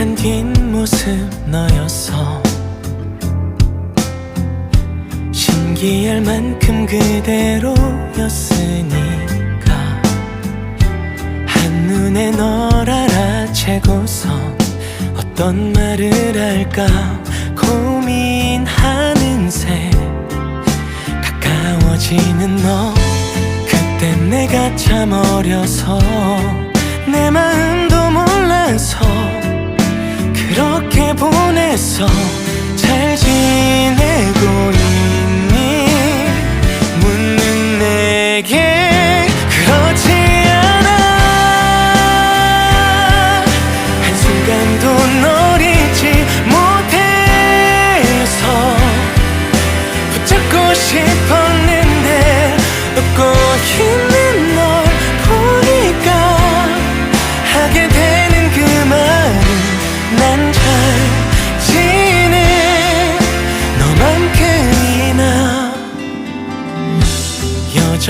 한 뒷모습 너였어. 신기할 만큼 그대로였으니까. 한눈에 널 알아채고서 어떤 말을 할까 고민하는 새. 가까워지는 너 그때 내가 참 어려서 내 마음도 몰라서. 그렇게 보냈어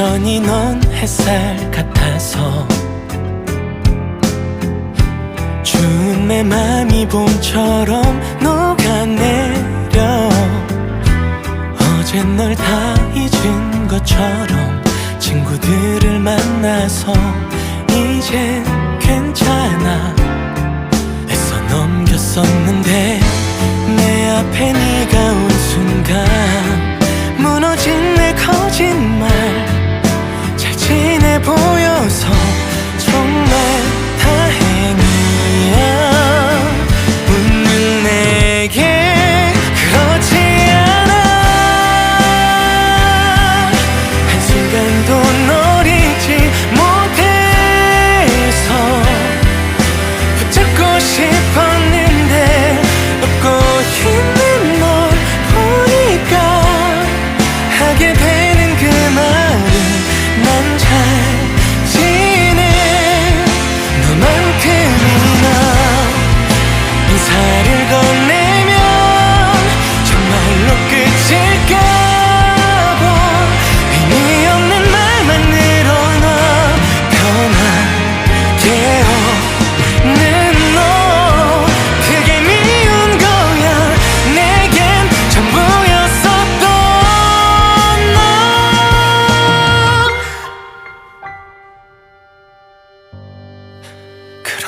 여전히 넌 햇살 같아서 추운 내 맘이 봄처럼 녹아내려 어젠 널다 잊은 것처럼 친구들을 만나서 이젠 괜찮아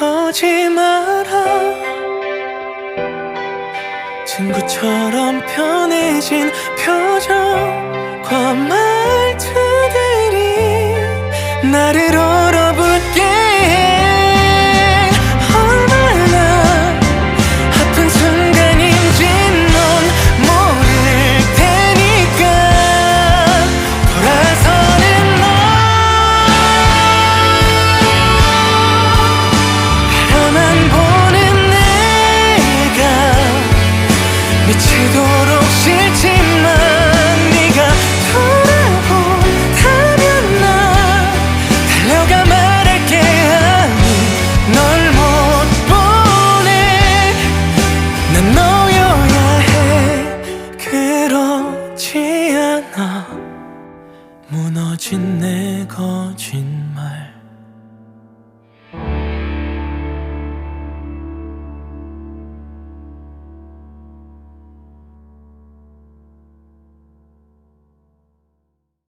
그러지 마라. 친구처럼 편해진 표정과 말투들이 나를 지친 내 거친